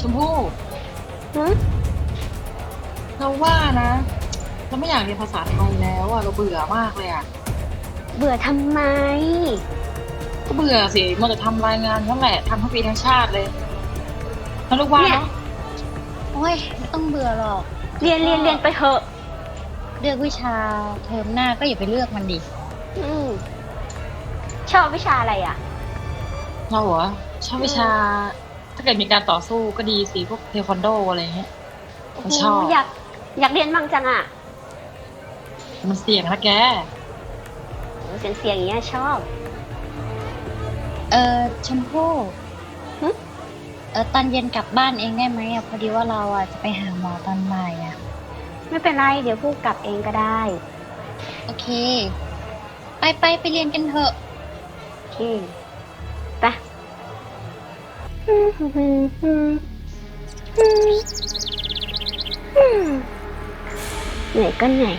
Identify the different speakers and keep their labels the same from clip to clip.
Speaker 1: ชมพู่
Speaker 2: หืม
Speaker 1: เราว่านะเราไม่อยากเรียนภาษาไทยแล้วอะเราเบื่อมากเลยอะ
Speaker 2: เบื่อทำไม
Speaker 1: ก็เบื่อสิมัวแต่ทำรายงานนั่นแหละทำทั้งปีทั้งชาติเลยแล้วลูกว่า
Speaker 2: เนี่ย
Speaker 1: เนาะ
Speaker 3: โอ้ยไม่ต้องเบื่อหรอก
Speaker 2: เรียนเรียนเรียนไปเถอะ
Speaker 3: เลือกวิชาเทอมหน้าก็อย่าไปเลือกมันดิ
Speaker 2: อืมชอบวิชาอะไรอะ
Speaker 1: เราเหรอชอบวิชาถ้า เกิดมีการต่อสู้ก็ดีสิพวกเทควันโดอะไรเงี้ยเราชอบ
Speaker 2: โอยากอยากเรียนบ้างจังอะ
Speaker 1: มันเสี่ยงนะแก
Speaker 2: เสียงเสียงอย่างเงี้ยชอบ
Speaker 3: เออชมพู่
Speaker 2: หึ
Speaker 3: เออตอนเย็นกลับบ้านเองได้ไหมอะพอดีว่าเราอะจะไปหาหมอตอนบ่ายอะ
Speaker 2: ไม่เป็นไรเดี๋ยวพูดกลับเองก็ได้
Speaker 3: โอเค ไปไปไปเรียนกันเถอะ
Speaker 2: โอเค เหนื่อยก็เหนื่อย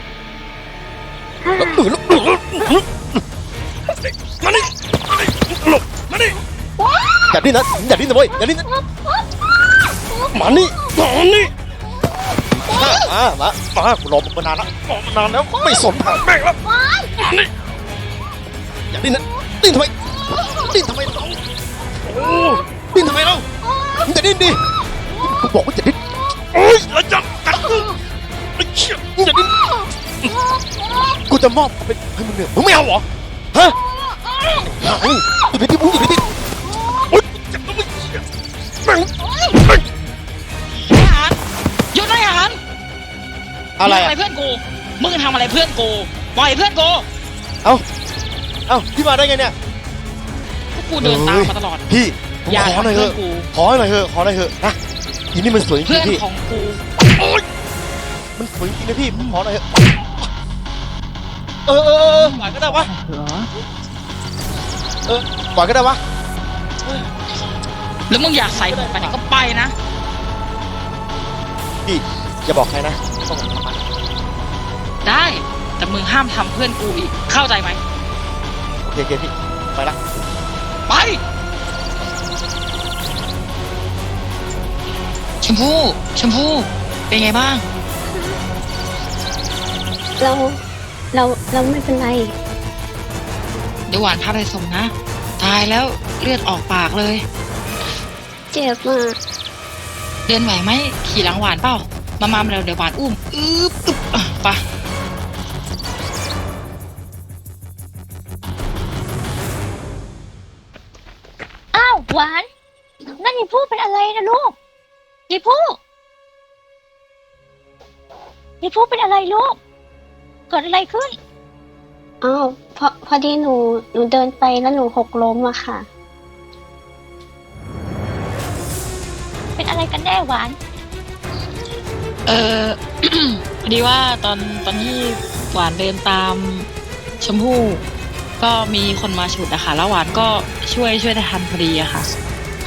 Speaker 2: ฮ่า
Speaker 4: มานี่หลบมานี่อย่าดิ้นนะอย่าดิ้นนะเว้ยอย่าดิ้นนะมานี่มานี่มามามามากูรอมึงมานานแล้วรอมานานแล้วไม่สนทางแม่งแล้วมานี่อย่าดิ้นนะดิ้นทำไมดิ้นทำไมเราโอ้ ดิ้นทำไมเรามึงจะดิ้นดิกูบอกว่าจะดิ้นโอ้ยแล้วจับกัดกูไอ้เชี่ยมึงจะดิ้นกูจะมอบเอาเป็นให้มึงเนี่ยมึงไม่เอาเหรอฮะเฮ้ยอย่าไปที่มึงอย่าไปที่โอ๊ยจับตัวมึงเชี่ยแม่งแม่ง
Speaker 5: ทหารหยุดทหาร
Speaker 4: อะไร
Speaker 5: มึง
Speaker 4: อะ
Speaker 5: เพื่อนกู มึงทำอะไรเพื่อนกู ปล่อยเพื่อนกู
Speaker 4: เอ้า เอ้าพี่มาได้ไงเนี่ย
Speaker 5: พวกกูเดินตามมาตลอด
Speaker 4: พี่ ผม
Speaker 5: อย่า
Speaker 4: ขอหน่อย
Speaker 5: ทำ
Speaker 4: เถ
Speaker 5: เพื่อ
Speaker 4: อะ
Speaker 5: นกู
Speaker 4: ขอหน่อยเถอะขอหน่อยเถอะนะอีนี่มันสวยจริ
Speaker 5: เพื่องน
Speaker 4: ๆพี่
Speaker 5: ของกู
Speaker 4: โอ๊ยมันสวยจริงๆนะพี่ผมขอหน่อยเถอะเออเออเออปล่อยก็ได้วะเออปล่อยก็ได้วะ
Speaker 5: แล้วมึงอยากใส่หมวกไปไหนก็ไปนะ
Speaker 4: พี่อย่าบอกใครนะต้องทำมัน
Speaker 5: ได้ แต่มึงห้ามทำเพื่อนกูอีก เข้าใจไหม
Speaker 4: โอเคโอเคพี่ไปละ
Speaker 5: ไป ชมพู่ชมพู่เป็นไงบ้าง
Speaker 2: เราเราเราไม่เป็นไร
Speaker 5: เดี๋ยวหวานพาไปส่งนะ ตายแล้วเลือดออกปากเลย
Speaker 2: เจ็บมาก
Speaker 5: เดินไหวไหมขี่หลังหวานเปล่า มามามาเร็วเดี๋ยวหวานอุ้มอึ๊บอึ๊บอะไป
Speaker 3: อ้าวหวาน นั่นยายผู้เป็นอะไรนะลูก ยายผู้ยายผู้เป็นอะไรลูก เกิดอะไรขึ้น
Speaker 2: อ้าวพอพอดีหนูหนูเดินไปแล้วหนูหกล้มอะค่ะ
Speaker 3: เป็นอะไรกันแน่หวาน
Speaker 5: เออ พอดีว่าตอนตอนที่หวานเดินตามชมพู่ก็มีคนมาฉุดอะค่ะแล้วหวานก็ช่วยช่วยได้ทันพอดีอะค่ะ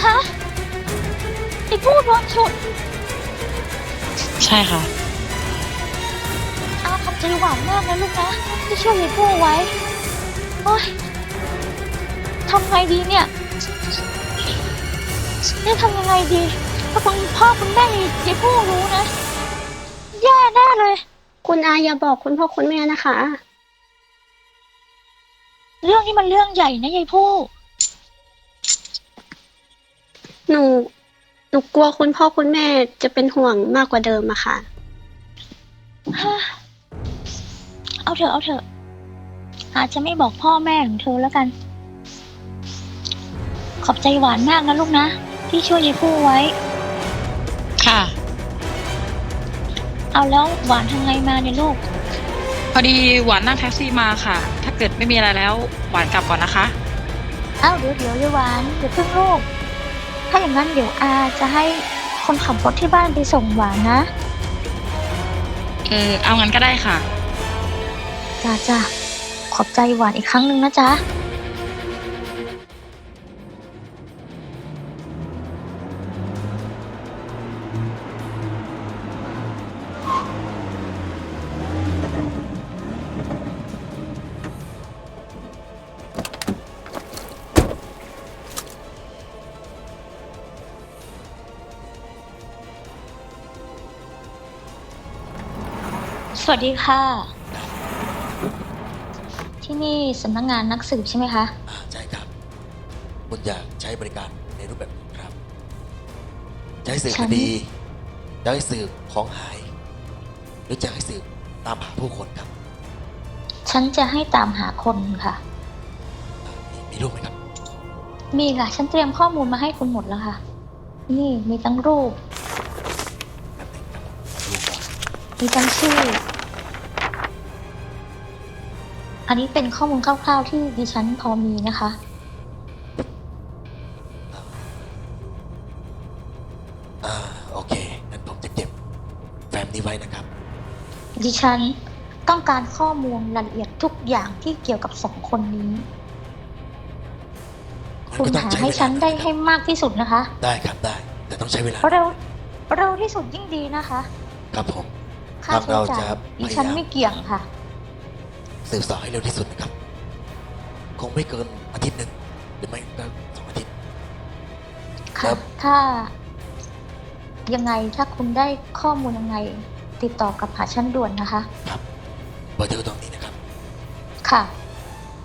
Speaker 3: ฮะ ยายผู้โดนฉุด
Speaker 5: ใช่ค่ะ
Speaker 3: อ้าวขอบใจหวานมากนะลูกนะที่ช่วยยายผู้ไว้โอ๊ยทำไงดีเนี่ยนี่ทำยังไงดีถ้าคุณพ่อคุณแม่ยายผู้รู้นะ แย่แน่เลย
Speaker 2: คุณอาอย่าบอกคุณพ่อคุณแม่นะคะ
Speaker 3: เรื่องนี้มันเรื่องใหญ่นะยายผู้
Speaker 2: หนู หนูกลัวคุณพ่อคุณแม่จะเป็นห่วงมากกว่าเดิมอะค่ะ
Speaker 3: ฮะเอาเถอะเอาเถอะอาจจะไม่บอกพ่อแม่ของเธอแล้วกัน ขอบใจหวานมากนะลูกนะ ที่ช่วยยายผู้ไว้
Speaker 5: ค่ะ
Speaker 3: เอาแล้วหวานทำไงมาเนี่ยลูก
Speaker 5: พอดีหวานนั่งแท็กซี่มาค่ะ ถ้าเกิดไม่มีอะไรแล้ว หวานกลับก่อนนะคะ
Speaker 3: เอ้าเดี๋ยวเดี๋ยวยายหวานเดี๋ยวเพิ่งลูก ถ้าอย่างนั้นเดี๋ยวอาจะให้คนขับรถที่บ้านไปส่งหวานนะ
Speaker 5: เออ เอางั้นก็ได้ค่ะ
Speaker 3: จ้าจ้าขอบใจหวานอีกครั้งหนึ่งนะจ๊ะ วัสดีค่ะ ที่นี่สำนักงานนักสืบใช่ไหมคะ
Speaker 4: อ่าใช่ครับ คุณอยากใช้บริการในรูปแบบไหนครับ จะให้สืบ
Speaker 3: ฉั
Speaker 4: คนดี จะให้สืบของหาย หรือจะให้สืบตามหาผู้คนครับ
Speaker 3: ฉันจะให้ตามหาคนค่ะ
Speaker 4: อ่ามีมีรูปไหมครับ
Speaker 3: มีค่ะ ฉันเตรียมข้อมูลมาให้คุณหมดแล้วค่ะ นี่มีทั้งรูป
Speaker 4: แบบหนึงครับรูปก่อน
Speaker 3: มีทั้งชื่อ อันนี้เป็นข้อมูลคร่าวๆที่ดิฉันพอมีนะคะ
Speaker 4: อ่าโอเคงั้นผมจะเก็บแฟ้มนี้ไว้นะครับ
Speaker 3: ดิฉันต้องการข้อมูลรายละเอียดทุกอย่างที่เกี่ยวกับสองคนนี้
Speaker 4: มัน
Speaker 3: คุณ
Speaker 4: ก็ต้อง
Speaker 3: หา
Speaker 4: ใช้
Speaker 3: ให้
Speaker 4: เวลา
Speaker 3: ฉันได้
Speaker 4: หอยะ
Speaker 3: ให้มากที่สุดนะคะ
Speaker 4: ได้ครับได้ แต่ต้องใช้เวลา
Speaker 3: เร็วเร็วที่สุดยิ่งดีนะคะ
Speaker 4: ครับผม
Speaker 3: ค่า
Speaker 4: ทาง
Speaker 3: ใช้
Speaker 4: เรา
Speaker 3: จ่า
Speaker 4: จะ
Speaker 3: ย
Speaker 4: พยายาม
Speaker 3: ดิฉันไม่เกี่ยงค่ะ
Speaker 4: สืบสาวให้เร็วที่สุดนะครับ คงไม่เกินอาทิตย์หนึ่งหรือไม่ก็สองอาทิตย์ ครั
Speaker 3: ค่ะ
Speaker 4: บ
Speaker 3: ถ้า ยังไงถ้าคุณได้ข้อมูลยังไง ติดต่อกับหาฉันด่วนนะคะ
Speaker 4: ครับเบอร์โทรตรงนี้นะครับ
Speaker 3: ค่ะ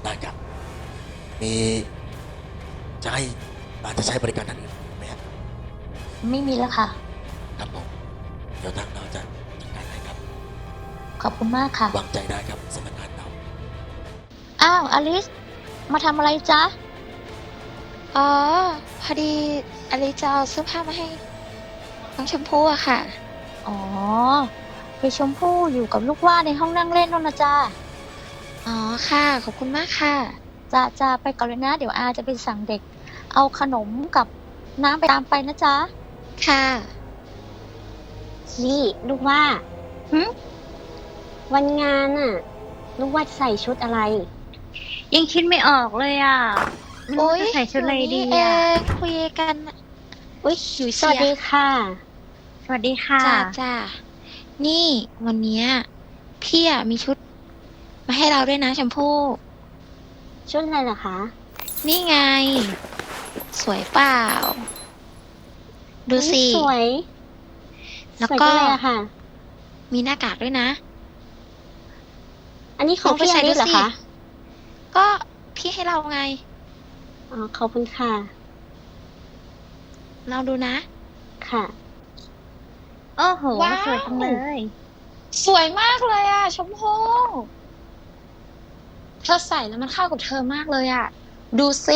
Speaker 4: ได้ครับ มีจะให้อาจจะใช้บริการท่านอื่นไหมครับ
Speaker 3: ไม่มีแล้วค่ะ
Speaker 4: ครับผมเดี๋ยวทางเราจะจัดการให้ครับ
Speaker 3: ขอบคุณมากค่ะ
Speaker 4: วางใจได้ครับสำนักงานเรา
Speaker 3: อ้าวอลิส มาทำอะไรจ๊ะ
Speaker 6: อ๋อ พอดีอลิจะเอาเสื้อผ้ามาให้น้องชมพู่อะค่ะ
Speaker 3: อ๋อไปชมพู่อยู่กับลูกว่าในห้องนั่งเล่นนั่นนะจ๊ะ
Speaker 6: อ๋อค่ะ ขอบคุณมากค่ะ
Speaker 3: จะจะไปก่อนเลยนะ เดี๋ยวอาจะไปสั่งเด็ก เอาขนมกับน้ำไปตามไปนะจ๊ะ
Speaker 6: ค่ะ
Speaker 2: นี่ลูกว่า
Speaker 3: หึ
Speaker 2: วันงานน่ะลูกว่าจะใส่ชุดอะไร
Speaker 3: ยังคิดไม่ออกเลยอะไม่รู้
Speaker 6: โอ๊ย
Speaker 3: จะใส่ชุดอะไรดี
Speaker 6: เอ
Speaker 3: อะ
Speaker 6: งคุยกันอะอุ้ยอยู่
Speaker 2: สวัสดีค่ะ
Speaker 3: สวัสดีค่ะ
Speaker 6: จ้าจ้านี่วันเนี้ยพี่อะมีชุด มาให้เราด้วยนะชมพู่
Speaker 2: ชุดอะไรเหรอคะ
Speaker 6: นี่ไง สวยเปล่า ดูสิ
Speaker 2: สวย
Speaker 6: แล้ว
Speaker 2: สวย
Speaker 6: ก็
Speaker 2: จังเลยอะค่ะ
Speaker 6: มีหน้ากากด้วยนะ
Speaker 2: อันนี้ของ
Speaker 6: ลองไป
Speaker 2: พี่
Speaker 6: ใช้
Speaker 2: อลิสเหรอ
Speaker 6: ดูสิ
Speaker 2: คะ
Speaker 6: ก็พี่ให้เราไง
Speaker 2: อ๋อขอบคุณค่ะ
Speaker 6: ลองดูนะ
Speaker 2: ค่ะ
Speaker 3: โอ้โห
Speaker 6: ว้าว
Speaker 3: สวยจังเลย
Speaker 6: สวยมากเลยอะ ชมพู่เธอใส่แล้วมันเข้ากับเธอมากเลยอะ ดูสิ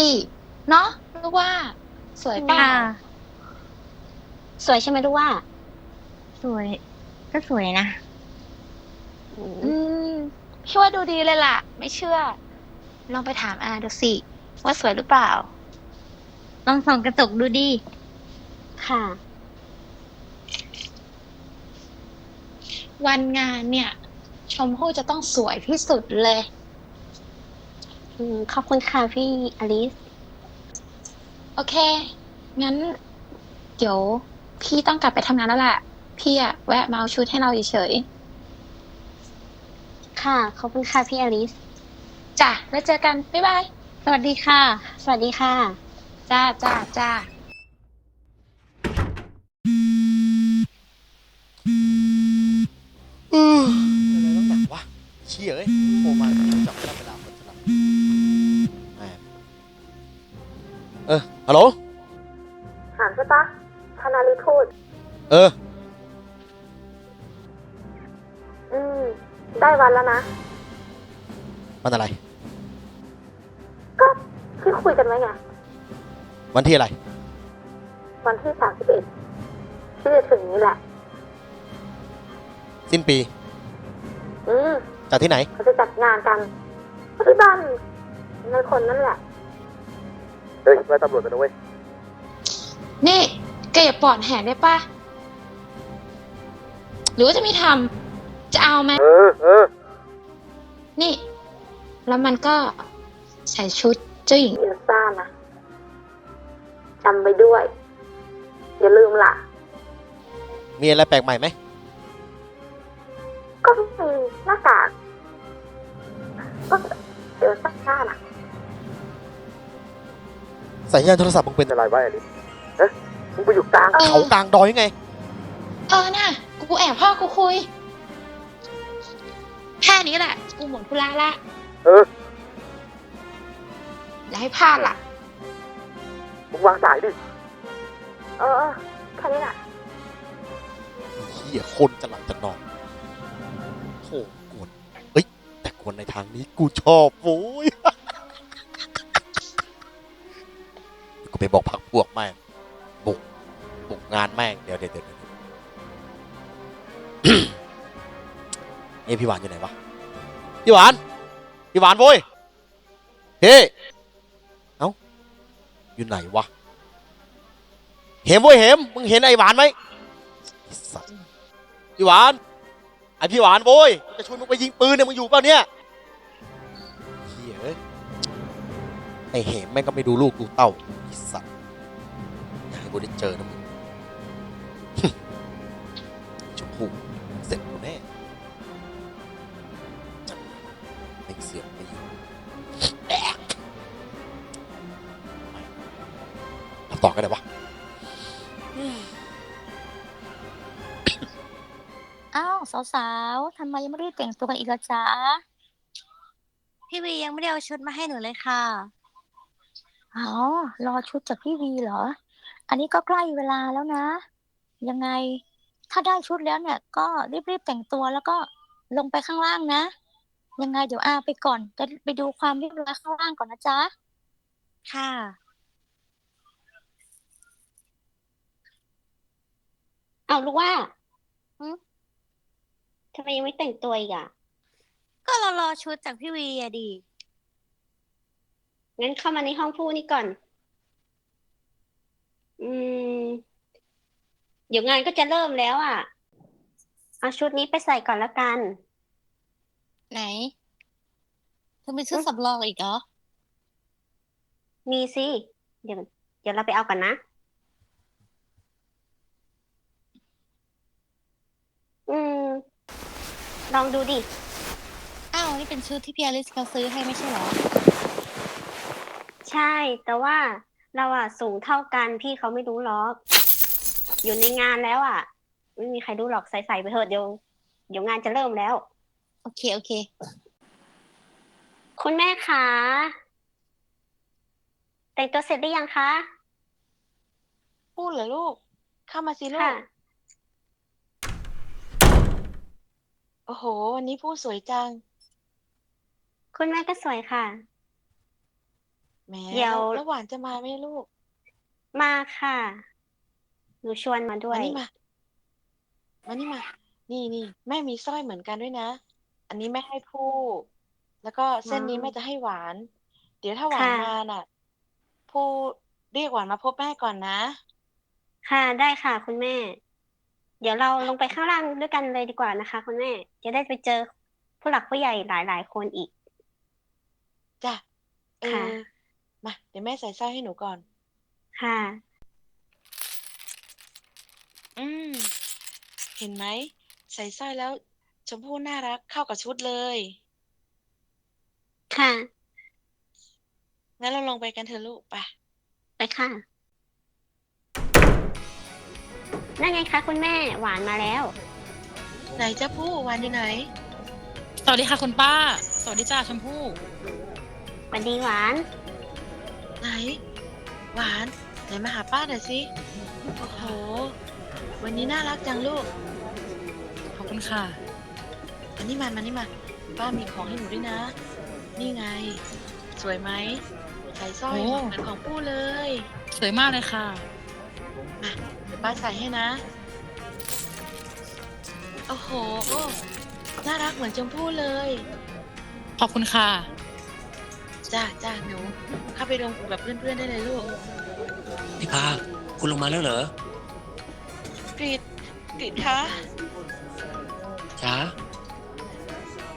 Speaker 6: เนาะรู้ว่า สวยเปล่า
Speaker 3: ค่ะ
Speaker 2: สวยใช่ไหมลูกว่า
Speaker 3: สวย ก็สวยนะ
Speaker 2: อืม
Speaker 6: อืมพี่ว่าดูดีเลยล่ะ ไม่เชื่อ ลองไปถามอาดูสิ ว่าสวยหรือเปล่า
Speaker 3: ลองส่องกระจกดูดิ
Speaker 2: ค่ะ
Speaker 6: วันงานเนี่ย ชมพู่จะต้องสวยที่สุดเลย
Speaker 2: อืมขอบคุณค่ะพี่อลิส
Speaker 6: โอเค งั้น เดี๋ยว พี่ต้องกลับไปทำงานแล้วแหละ พี่อะแวะมาเอาชุดให้เราเฉย
Speaker 2: ค่ะ ขอบคุณค่ะพี่อลิส
Speaker 6: ๆ จ้ะแล้วเจอกัน บ๊ายบาย
Speaker 2: สวัสดีค่ะ สวัสดีค่ะ
Speaker 6: จ้าจ้าจ้า
Speaker 4: วัน
Speaker 2: ที่
Speaker 4: อะไร
Speaker 2: วันที่สามสิบเอ็ดที่จะถึงนี้แหละ
Speaker 4: สิ้นปี
Speaker 2: อืม
Speaker 4: จัดที่ไหน
Speaker 2: เขาจะจัดงานกันที่บ้านในคนนั่นแหละ
Speaker 4: เฮ้ยไล่ตำรวจกันนะเว้ย
Speaker 6: นี่แกอย่าปอดแหกได้ปะหรือว่าจะมีทำจะเอาไหม
Speaker 4: เออ เออ
Speaker 6: นี่ แล้วมันก็ใส่ชุดเจ้าหญิง
Speaker 2: เอลซ่านะ จำไปด้วย อย่าลืมล่ะ
Speaker 4: มีอะไรแปลกใหม่ไหม
Speaker 2: ก็มีหน้ากากก็เอลซ่าน่ะ
Speaker 4: สัญญาณโทรศัพท์มึงเป็นอะไรวะไอ้ลิเอ๊ะมึงไปอยู่กลาง
Speaker 6: เออ
Speaker 4: เขากลางดอยยังไง
Speaker 6: เออน่ะ กูแอบพ่อกูคุยค่นี้แหละ กูหมดธุระละ
Speaker 4: เออ
Speaker 6: อย่าให้พลาดล่ะ
Speaker 4: มึงวางสายดิ
Speaker 6: เออเออแค่นี้แหละ
Speaker 4: เฮียคนจะหลับจะนอนโธ่กวนเอ้ย แต่กวนในทางนี้กูชอบโว้ยกูไปบอกพักพวกแม่งบุกบุกงานแม่งเดี๋ยวเดี๋ยวเดี๋ยวเอ้พี่หวานอยู่ไหนวะพี่หวานพี่หวานโว้ยเฮ้ อยู่ไหนวะ เหมเว้ยเหมมึงเห็นไอ้หวานไหมไอ้สัตว์พี่หวาน ไอพี่หวานโว้ยจะชวนมึงไปยิงปืนเนี่ยมึงอยู่เปล่าเนี่ยเฮียเอ้ยไอเหมแม่งก็ไม่ดูลูกดูเต้าไอสัตว์อยากให้กูได้เจอนะมึงชมพู่เสร็จกูแน่ไม่เสีย ต่อกันเลยวะ
Speaker 3: อ้าวสาวๆทำไมยังไม่รีบแต่งตัวกันอีกละจ๊ะ
Speaker 7: พี่วียังไม่ได้เอาชุดมาให้หนูเลยค่ะ
Speaker 3: อ๋อรอชุดจากพี่วีเหรอ อันนี้ก็ใกล้เวลาแล้วนะ ยังไงถ้าได้ชุดแล้วเนี่ย ก็รีบๆแต่งตัวแล้วก็ลงไปข้างล่างนะ ยังไงเดี๋ยวอาไปก่อนจะไปดูความเรียบร้อยข้างล่างก่อนนะจ๊ะ
Speaker 7: ค่ะ
Speaker 2: เอาลูกว่า
Speaker 7: หึ
Speaker 2: ทำไมยังไม่แต่งตัวอีกอะ
Speaker 7: ก็เรารอชุดจากพี่วีอะดี
Speaker 2: งั้นเข้ามาในห้องพูดนี่ก่อน อืม เดี๋ยวงานก็จะเริ่มแล้วอะ เอาชุดนี้ไปใส่ก่อนละกัน
Speaker 7: ไหนเธอมีชุดสำรองอีกเหรอ
Speaker 2: มีสิ เดี๋ยว เดี๋ยวเราไปเอากันนะ อืม ลองดูดิ
Speaker 7: อ้าว นี่เป็นชุดที่พี่อลิสเขาซื้อให้ไม่ใช่เหรอ
Speaker 2: ใช่ แต่ว่าเราอะสูงเท่ากันพี่เขาไม่รู้หรอก อยู่ในงานแล้วอะไม่มีใครรู้หรอกใส่ใส่ไปเถอะเดี๋ยวเดี๋ยวงานจะเริ่มแล้ว
Speaker 7: โอเค โอเค
Speaker 2: คุณแม่คะแต่งตัวเสร็จหรือยังคะ
Speaker 8: พูดเหรอลูก เข้ามาสิลู
Speaker 2: ค่ะ
Speaker 8: โอ้โห วันนี้พูดสวยจัง
Speaker 2: คุณแม่ก็สวยค่ะ
Speaker 8: แหม
Speaker 2: เดี๋ยว
Speaker 8: แล้วหวานจะมาไหมลูก
Speaker 2: มาค่ะ หนูชวนมาด้ว
Speaker 8: มาย นี่มา มานี่มา นี่นี่แม่มีสร้อยเหมือนกันด้วยนะ อันนี้แม่ให้ผู้ แล้วก็เส้นนี้
Speaker 2: อ๋อ
Speaker 8: แม่จะให้หวาน เดี๋ยวถ้าหวาน
Speaker 2: ค่ะ
Speaker 8: มาน่ะ ผู้เรียกหวานมาพบแม่ก่อนนะ
Speaker 2: ค่ะ ได้ค่ะ คุณแม่ เดี๋ยวเราลงไปข้างล่างด้วยกันเลยดีกว่านะคะ คุณแม่ จะได้ไปเจอผู้หลักผู้ใหญ่หลาย ๆ คนอีก
Speaker 8: จ้ะเอ
Speaker 2: ค่ะ
Speaker 8: อมาเดี๋ยวแม่ใส่สร้อยให้หนูก่อน
Speaker 2: ค่ะ
Speaker 8: อืม เห็นไหม ใส่สร้อยแล้ว ชมพู่น่ารักเข้ากับชุดเลย
Speaker 2: ค่ะ
Speaker 8: งั้นเราลงไปกันเถอะลูกไป
Speaker 2: ไปค่ะ นั่นไงคะคุณแม่หวานมาแล้ว
Speaker 8: ไหนจ้าผู้หวานอยู่ไหน สวัสดีค่ะคุณป้า สวัสดีจ้าชมพู่
Speaker 2: สวัสดีหวาน
Speaker 8: ไหน หวานไหนมาหาป้าหน่อยสิ โอ้โห วันนี้น่ารักจังลูกขอบคุณค่ะ อันนี้มามานี่มา ป้ามีของให้หนูด้วยนะ นี่ไง สวยไหมใส่สร้อยโอ้ เหมือนของปู่เลย สวยมากเลยค่ะมาเดี๋ยว ป้าใส่ให้นะ โอ้โห น่ารักเหมือนชมพู่เลย
Speaker 5: ขอบคุณค่ะ
Speaker 8: จ้าจ้าหนู เข้าไปลงกับเพื่อนๆได้เลยลูก
Speaker 9: พี่พา คุณลงมาแล้วเหรอ
Speaker 8: กรีดกรีดคะ
Speaker 9: จ๋า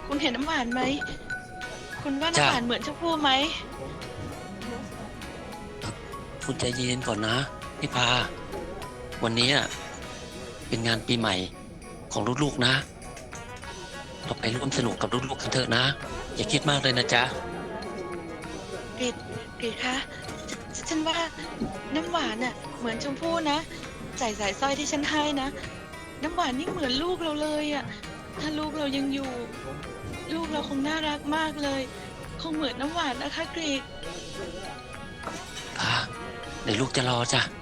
Speaker 8: คุณเห็นน้ำหวานไหม คุณว่า
Speaker 9: จ้ะ
Speaker 8: น้ำหวานเหมือนชมพู่ไหม
Speaker 9: คุณใจเย็นก่อนนะพี่พา วันนี้อะเป็นงานปีใหม่ของลูกๆนะ เราไปร่วมสนุกกับลูกๆกันเถอะนะ อย่าคิดมากเลยนะจ๊ะ
Speaker 8: กรีดกรีดคะฉฉันว่าน้ำหวานน่ะเหมือนชมพู่นะใส่สายสร้อยที่ฉันให้นะ น้ำหวานนี่เหมือนลูกเราเลยอะถ้าลูกเรายังอยู่ ลูกเราคงน่ารักมากเลย คงเหมือนน้ำหวานนะคะกรีด
Speaker 9: พาเดี๋ยวลูกจะรอจ้ะไป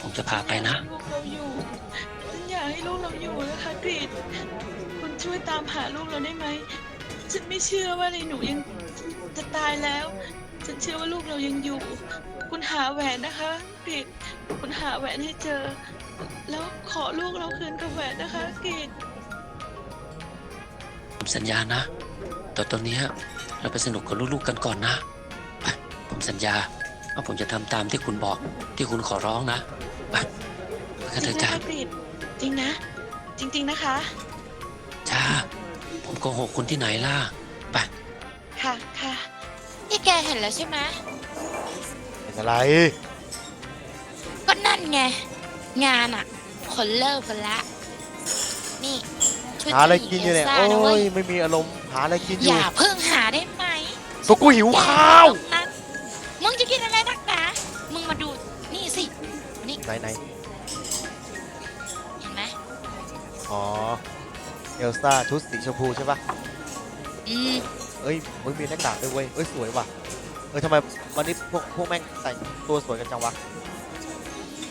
Speaker 9: ผมจะพาไปนะ
Speaker 8: ลูกเราอยู่ฉันอยากให้ลูกเราอยู่นะคะกรีดคุณช่วยตามหาลูกเราได้ไหม ฉันไม่เชื่อว่าในหนูยังจะตายแล้ว ฉันเชื่อว่าลูกเรายังอยู่ คุณหาแหวนนะคะกรีดคุณหาแหวนให้เจอ แล้วขอลูกเราคืนกับแหวนนะคะกรีด
Speaker 9: ผมสัญญานะแต่ตอนเนี้ยเราไปสนุกกับลูกๆกันก่อนนะไปผมสัญญา ว่าผมจะทำตามที่คุณบอกที่คุณขอร้องนะไปไปกัน
Speaker 8: จ
Speaker 9: เถ
Speaker 8: ริง
Speaker 9: อะ
Speaker 8: นะ
Speaker 9: จ้า
Speaker 8: คะกรีดจริงนะ จริง ๆนะคะ
Speaker 9: จ้า ผมโกหกคุณที่ไหนล่ะ ไป
Speaker 8: ค่ะค่ะ
Speaker 7: นี่แกเห็นแล้วใช่ไหม
Speaker 4: เป็นอะไร
Speaker 7: ก็นั่นไง งานอะคนเลิกกันละ นี่ช่วย
Speaker 4: หาอะไร
Speaker 7: เจ้าห
Speaker 4: กิ
Speaker 7: ญิ
Speaker 4: น
Speaker 7: ง
Speaker 4: อยู่เนี่ย
Speaker 7: เอลซ่านะ
Speaker 4: โอ้
Speaker 7: เว้
Speaker 4: ย
Speaker 7: ย
Speaker 4: ไม่มีอารมณ์ หาอะไรกินอ
Speaker 7: อยู่ย่าเพิ่งหาได้ไหม
Speaker 4: ตัวกูหิวข้าว
Speaker 7: แไหน
Speaker 4: ไหน
Speaker 7: เห็นไหม
Speaker 4: อ๋อ เอลซ่าชุดสีชมพูใช่ปะ
Speaker 7: อืม
Speaker 4: เอ้ยเฮ้ยมีหน้ากากด้วยเว้ยเอ้ยสวยว่ะ เออทำไมวันนี้พวกพวกแม่งแต่งตัวสวยกันจังวะ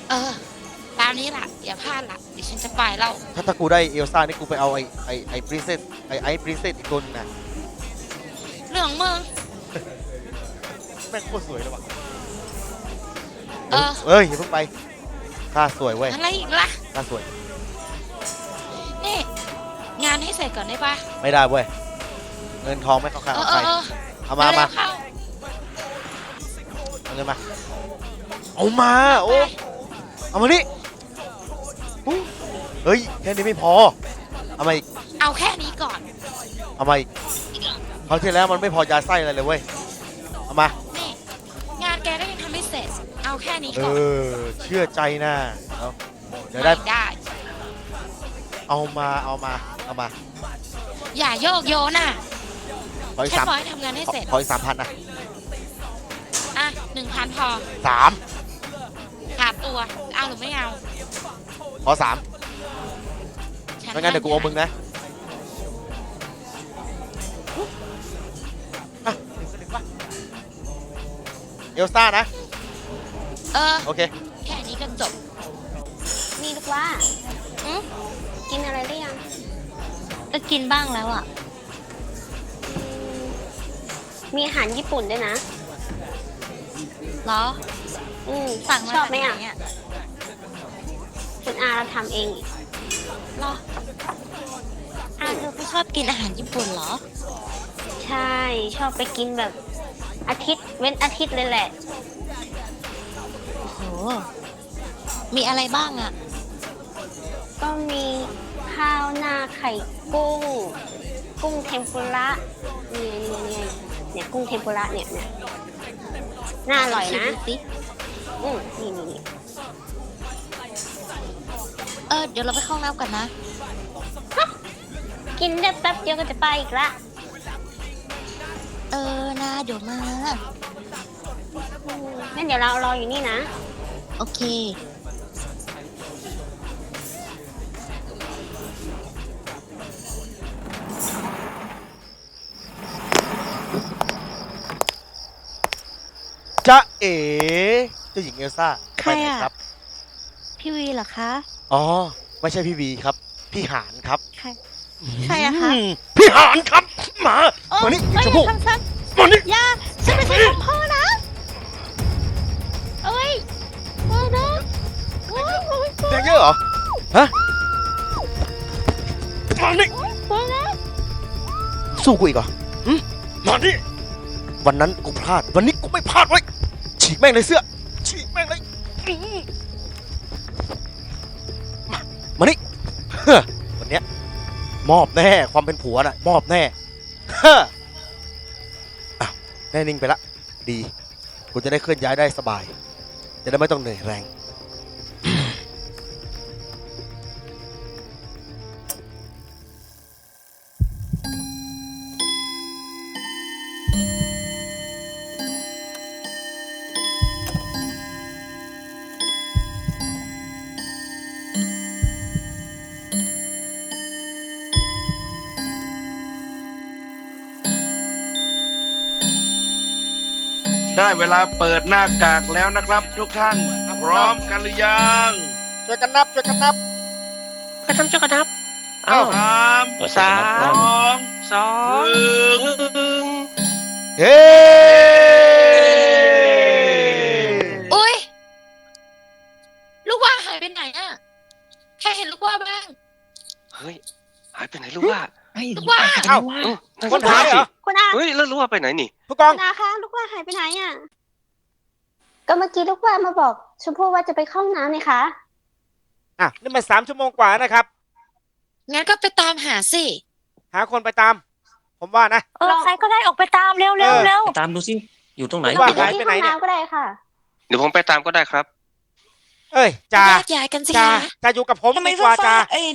Speaker 7: เออตามนี้ล่ะ อย่าพลาดล่ะเดี๋ยวฉันจะไปแล้ว
Speaker 4: ถ้าถ้ากูได้เอลซ่านี่กูไปเอาไอ้ไอ้ไอ้ปรินเซสไอ้ไอ้ปรินเซสอีกตัวหนึงนะ
Speaker 7: เรื่องของมึง
Speaker 4: แม่งโคตรสวยเลยว่ะ
Speaker 7: เออ
Speaker 4: เอ้ยอย่าเพิ่งไป ค่าสวยเว้ย
Speaker 7: อะไรอีกล่ะ
Speaker 4: ค่าสวย
Speaker 7: นี่งานให้เสร็จก่อนได้ปะ
Speaker 4: ไม่ได้เว้ย เงินทองไม่เข้าข้าง
Speaker 7: เออ
Speaker 4: เอา
Speaker 7: เอ
Speaker 4: ใคร
Speaker 7: อเออ
Speaker 4: เอามามา
Speaker 7: เร็วๆเข้า
Speaker 4: เอาเงินมา เอามา โอ้เอามานี่อุ๊ยเฮ้ย แค่นี้ไม่พอ เอามาอีก
Speaker 7: เอาแค่นี้ก่อน
Speaker 4: เอามาอีกคราวที่แล้วมันไม่พอยาไส้อะไรเลยเว้ย เอามา
Speaker 7: เสร็จเอาแค่นี้
Speaker 4: เอ
Speaker 7: ก่อน
Speaker 4: อ เชื่อใจนะเอาเดี๋ยวได้
Speaker 7: ไม่ได้
Speaker 4: เอามา เอามา เอามา
Speaker 7: อย่าโยกโยนน่ะ
Speaker 4: ขออีก
Speaker 7: แค่
Speaker 4: สาม
Speaker 7: บอกให้ทำงานให้
Speaker 4: ขอ
Speaker 7: เสร็จ
Speaker 4: ขออีกสามพันนะ
Speaker 7: อะหนึ่งพันพอ
Speaker 4: สาม
Speaker 7: ขาดตัว เอาหรือไม่เอา
Speaker 4: ขอสาม
Speaker 7: ฉั
Speaker 4: ไม่งั้นเดี๋ยวกูเอามึงนะอะหนึ่งปะเอลซ่านะ
Speaker 7: เออ
Speaker 4: โอเค
Speaker 7: แค่นี้ก็จบ
Speaker 2: นี่ลูกว่า
Speaker 3: อืม
Speaker 2: กินอะไรหรือยัง
Speaker 3: ก็กินบ้างแล้วอะ
Speaker 2: อืมมีอาหารญี่ปุ่นด้วยนะ
Speaker 3: เหรอ
Speaker 2: อืม
Speaker 3: สั่งมา
Speaker 2: ชอบไหม
Speaker 3: จาก
Speaker 2: อะ
Speaker 3: นอะ
Speaker 2: คุณอาเราทำเอง
Speaker 3: เหรออะเธอไม่ชอบกินอาหารญี่ปุ่นเหรอ
Speaker 2: ใช่ ชอบไปกินแบบอาทิตย์ เว้นอาทิตย์เลยแหละ
Speaker 3: โอ้โห มีอะไรบ้างอะ
Speaker 2: ก็มีข้าวหน้าไข่กุ้ง กุ้งเทมปุระนี่นี่นี่เนี่ยกุ้งเทมปุระเนี่ยเนี่ยน่าอร่อยนะ
Speaker 3: ชิมดูสิ
Speaker 2: อืมนี่นี่นี่
Speaker 3: เออ เดี๋ยวเราไปเข้าห้องน้ำกันนะ
Speaker 2: กินได้แป๊บเดียวก็จะไปอีกละ
Speaker 3: เออนะเดี๋ยวมา
Speaker 2: อืมงั้นเดี๋ยวเรารออยู่นี่นะ
Speaker 3: โอเค
Speaker 4: จ๊ะเอ๋เจ้าหญิงเอลซ่า
Speaker 3: ใคร
Speaker 4: ไปไหน
Speaker 3: อะ
Speaker 4: ครับ
Speaker 3: พี่วีเหรอคะ
Speaker 4: อ๋อ ไม่ใช่พี่วีครับ พี่หานครับ
Speaker 3: ใคร ใครอะคะ
Speaker 4: มพี่หานครับ มา
Speaker 3: โอ้
Speaker 4: มานี่
Speaker 3: ไม่
Speaker 4: ชม
Speaker 3: อ
Speaker 4: พู่
Speaker 3: ย่าทำฉัน
Speaker 4: มานี่
Speaker 3: อย่าฉันไม่ใช่ของพ่อนะเอ้
Speaker 4: แดงเยอะเหรอ ฮะมานี่
Speaker 3: โอ้ยนะ
Speaker 4: สู้กูอีกเหรอหึมานี่วันนั้นกูพลาด วันนี้กูไม่พลาดเว้ยฉีกแม่งเลยเสื้อ ฉีกแม่งเลยอื้อมามานี่เฮ้อวันเนี้ยมอบแน่ ความเป็นผัวน่ะ มอบแน่เฮ้ออ้าวแน่นิ่งไปละ ดี กูจะได้เคลื่อนย้ายได้สบาย จะได้ไม่ต้องเหนื่อยแรง
Speaker 10: เวลาเปิดหน้ากากแล้วนะครับ ทุกท่าน พร้อมกันหรือยัง
Speaker 11: ช่วยกันนับช่วยกันนับ
Speaker 12: กระทำเจ้ากระทับ
Speaker 10: สาม
Speaker 12: สา
Speaker 10: สอง
Speaker 12: สอ
Speaker 10: หนึ่ง
Speaker 11: เฮ้
Speaker 7: อุ้ยลูกว่าหายไปไหนอะใครเห็นลูกว่าบ้าง
Speaker 12: เฮ้ยหายไปไหนรู้ว่า
Speaker 7: ลูกว่า
Speaker 11: เอ้า
Speaker 12: เออนั่น
Speaker 11: คน
Speaker 12: สิ
Speaker 11: หายเหรอ
Speaker 2: คุณอา
Speaker 12: เฮ้ยแล้วรู้ว่าไปไหนนี่
Speaker 11: ผู้กอง
Speaker 2: คุณอาคะลูกว่าหายไปไหนอะ ก็เมื่อกี้ลูกว่ามาบอก ชมพู่ว่าจะไปเข้าห้องน้ำนี่คะ
Speaker 11: อะนี่มันสามชั่วโมงกว่านะครับ
Speaker 7: งั้นก็ไปตามหาสิ
Speaker 11: หาคนไปตาม ผมว่านะ
Speaker 13: เออใครก็ได้ออกไปตามเร็วเร็ว
Speaker 11: เออ
Speaker 13: เร็ว
Speaker 12: ตามดูสิอยู่ตรงไหน
Speaker 11: ว่า
Speaker 2: ไป
Speaker 11: หาย
Speaker 2: ที่
Speaker 11: ไป
Speaker 2: ห้
Speaker 11: ไหน
Speaker 2: อง
Speaker 11: เนี่ย
Speaker 2: น้ำก็ได้ค่ะ
Speaker 12: เดี๋ยวผมไปตามก็ได้ครับ
Speaker 11: เอ้ยจ่า
Speaker 7: แยกย้ายกันสิ
Speaker 11: จ่า
Speaker 7: คะ
Speaker 11: จ่าอยู่กับผม
Speaker 8: ทำไม
Speaker 11: ดีกว่า
Speaker 8: ฟ้า
Speaker 11: จ่า
Speaker 8: ๆเอ้ย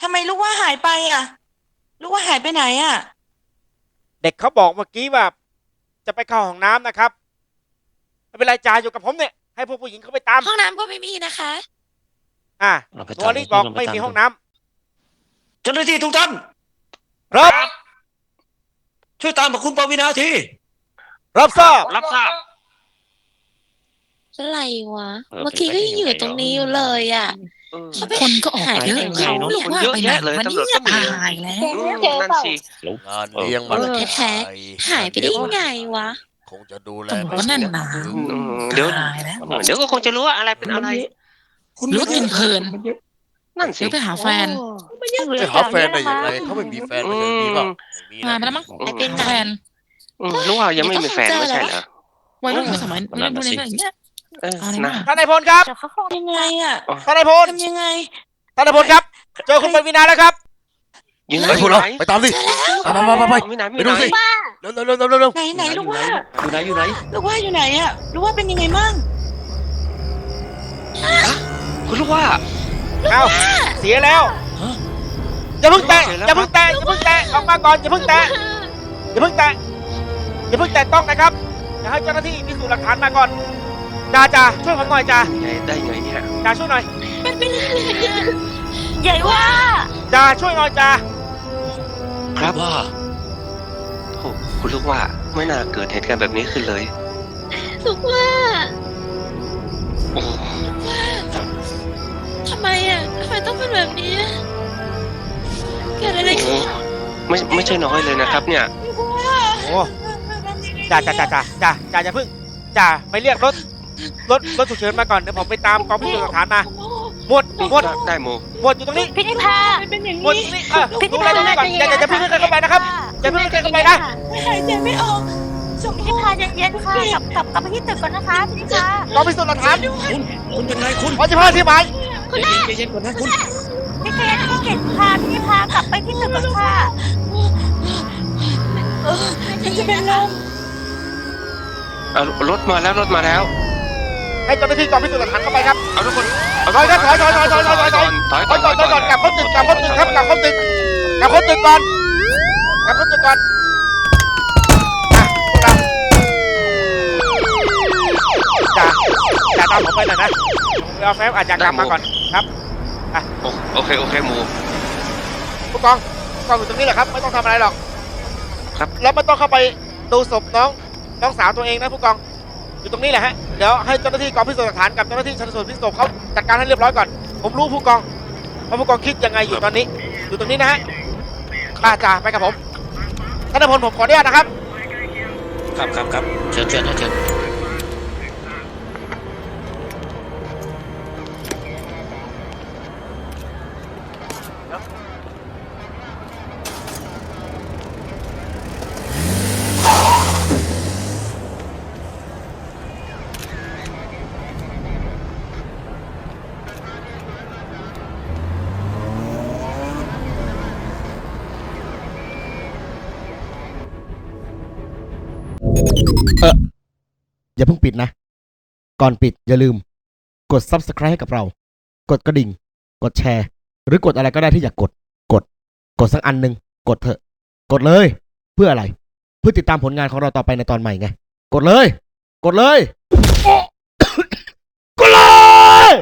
Speaker 8: ทำไมลูกว่าหายไปอะ ลูกว่าหายไปไหนอะ
Speaker 11: เด็กเขาบอกเมื่อกี้ว่า จะไปเข้าห้องน้ำนะครับไม่เป็นไรจ่าอยู่กับผมเนี่ยให้พวกผู้หญิงเขาไปตาม
Speaker 7: ห้องน้ำก็ไม่มีนะคะ
Speaker 11: อะ
Speaker 12: เราไป
Speaker 11: ตั
Speaker 12: ตาวม
Speaker 11: ลิบอก
Speaker 12: เราไป
Speaker 11: ไม่
Speaker 12: ตาม
Speaker 11: มีห้องน้ำ
Speaker 12: เจ้าหน้าที่ทุกท่าน
Speaker 11: รับ
Speaker 12: ช่วยตามมาคุณปวินาที
Speaker 11: รับทราบ
Speaker 12: รับทราบ
Speaker 7: อะไรวะ
Speaker 12: เออ
Speaker 7: เมื่อกี้ก็ยังอยู่ตรงนี้อยู่เลยอะ เขาไป
Speaker 5: คนก็ออก
Speaker 7: หาย
Speaker 5: เยอะ
Speaker 7: ไป
Speaker 5: เขา
Speaker 7: ไหน
Speaker 5: เนี่ย
Speaker 7: คน
Speaker 5: ว่า
Speaker 7: เยอะ
Speaker 5: ไปไหน
Speaker 12: แยะเลย
Speaker 5: วัน
Speaker 12: ตำรว
Speaker 5: นี้
Speaker 12: จก็มี
Speaker 5: ตายแล้ว
Speaker 12: อืม
Speaker 2: เจอเปล่า
Speaker 12: นั่นสิ
Speaker 4: งานเลี้ยงมัน
Speaker 7: ตำรวจแท้ หายไปได้ยังไงวะ
Speaker 4: คงจะดูแล
Speaker 5: ตำรวจก็แน่นหนา
Speaker 12: อืมเดี๋ยว
Speaker 5: ตายแล้ว
Speaker 12: เดี๋ยวก็คงจะรู้ว่าอะไรเป็นอะไร
Speaker 5: หรือว่ากินเพลิน
Speaker 12: นั่นสิ
Speaker 5: เดี๋ยวไปหาแฟน
Speaker 4: ไปหาแฟนได้ยังไงเขาไม่มีแฟนไม่ใช่มีเปล่าไม่มี
Speaker 5: มา
Speaker 4: นะ
Speaker 5: ไปแล้วมั้ง
Speaker 12: อืม
Speaker 7: เป็น
Speaker 5: หาแฟน
Speaker 12: อืมรู้ว่ายังไม่มีแฟนไม่ใช่เหรอ
Speaker 5: วัยรุ่นสมัยวัยรุ่นอะไรอย่างเงี้ย
Speaker 12: เออ
Speaker 5: เอาเลย
Speaker 12: นะ
Speaker 5: นะ
Speaker 11: ท่านนายพลครับ
Speaker 13: เดี๋ยวเขาคง
Speaker 8: ยังไงอะ
Speaker 11: ท่านนายพล
Speaker 8: ทำยังไง
Speaker 11: ท่านนายพลครับ เจอคุณปวีนาแล้วครับ
Speaker 12: อยู่ไหน
Speaker 4: ไปพวกเราไปตามสิมามามาไป
Speaker 12: ไม่ไหน
Speaker 4: ไปดูสิเร็วเร็วเร็วเร็วเร็ว
Speaker 8: ไหนไหนลูกว่า
Speaker 12: อยู่ไหนอยู่ไหน
Speaker 8: ลูกว่าอยู่ไหนอะลูกว่าเป็นยังไงมั่ง
Speaker 12: คุณรู้ว่า
Speaker 11: เอ้าเสียแล้วอย่าเพิ่งแตะอย่าเพิ่งแตะอย่าเพิ่งแตะออกมาก่อนอย่าเพิ่งแตะอย่าเพิ่งแตะอย่าเพิ่งแตะต้องนะครับอย่าให้เจ้าหน้าที่พิสูจน์หลักฐานมาก่อน จ่าจ่าช่วยผมหน่อยจ่า
Speaker 12: ไงได้ไงเนี่ย
Speaker 11: จ่าช่วยหน่อย
Speaker 13: ใหญ่ว่า
Speaker 11: จ่าช่วยหน่อยจ่า
Speaker 12: ครับว่าโอ้คุณลูกว่าไม่น่าเกิดเหตุการณ์แบบนี้ขึ้นเลย
Speaker 7: ลูกว่า
Speaker 12: โอ้
Speaker 7: ทำไมอะทำไมต้องเป็นแบบนี้อะเกิดอะไร
Speaker 12: โห
Speaker 7: ขึ้น
Speaker 12: ไม่ไม่ใช่น้อยเลยนะครับ เนี่ย
Speaker 11: โอ้จ่าจ่าจ่าจ่าจ่าจ่าอย่าเพิ่งจ่าไปเรียกรถ รถรถฉุกเฉินมาก่อนเดี๋ยวผมไปตามกองพิสูจน์หลักฐานมาหมวดหมวด
Speaker 12: ได้โม
Speaker 11: หมวดอยู่ตรงนี้
Speaker 13: พินิพา
Speaker 8: เป็นอย่าง
Speaker 11: หมวดอ
Speaker 8: นี้
Speaker 11: ยู่ตรงนี้เออดูแลตรงนี้ก่อนอย่าอย่าอย่าเพิ่งให้ใครเข้าไปนะครับอย่าเพิ่งให้ใครเข้าไปนะ
Speaker 8: หายใจไม่ออกชม
Speaker 13: พินิ
Speaker 8: พู่
Speaker 13: พาเย็นๆค่ะกลับกลับกลับไปที่ตึกก่อนนะคะพินิพาก
Speaker 11: องพิสูจน์หลักฐาน
Speaker 12: คุณคุณเป็นไงคุณ
Speaker 11: ขอสิบห้าที่หมาย
Speaker 12: ใจเย็นๆก่อนนะคุณ
Speaker 13: พี่เกดพี่เกดพาพินิพากลับไปที่ตึกก่อนค่ะ
Speaker 8: ฉันจะเป็นลม
Speaker 12: เอารถมาแล้วรถมาแล้ว
Speaker 11: ให้เจ้าหน้าที่กองพิสูจน์หลักฐานเข้าไปครับ
Speaker 12: เอาทุกคนเอา
Speaker 11: ถอยครับถอยถอยถอยถอยถอยถอยถอย
Speaker 12: ถอย
Speaker 11: ถอยก่อนถอยก่อนกลับเข้าตึกกลับเข้าตึกครับกลับเข้าตึกกลับเข้าตึกก่อนกลับเข้าตึกก่อนอะพวกเราจ่าจ่าตามผมไปหน่อยนะไปเอาแฟ้มอาชญากรรมมาก่อนครับ
Speaker 12: โอโอเคโอเคหมู
Speaker 11: ผู้กองผู้กองอยู่ตรงนี้แหละครับ ไม่ต้องทำอะไรหรอก
Speaker 12: ครับ
Speaker 11: แล้วไม่ต้องเข้าไปดูศพน้องน้องสาวตัวเองนะผู้กอง อยู่ตรงนี้แหละฮะ เดี๋ยวให้เจ้าหน้าที่กองพิสูจน์หลักฐานกับเจ้าหน้าที่ชันสูตรพิสูจน์เขาจัดการให้เรียบร้อยก่อน ผมรู้ผู้กองว่าผู้กองคิดยังไงอยู่ตอนนี้ อยู่ตรงนี้นะฮะป้าจ่าไปกับผมท่านพลผมขออนุญาตนะครับ
Speaker 12: ครับครับครับเชิญเชิญเชิญ
Speaker 11: อย่าเพิ่งปิดนะ ก่อนปิดอย่าลืม กด subscribe ให้กับเรา กดกระดิ่ง กดแชร์ หรือกดอะไรก็ได้ที่อยากกด กด กดสักอันหนึ่งกดเถอะ กดเลย เพื่ออะไร เพื่อติดตามผลงานของเราต่อไปในตอนใหม่ไง กดเลย กดเลย กดเลย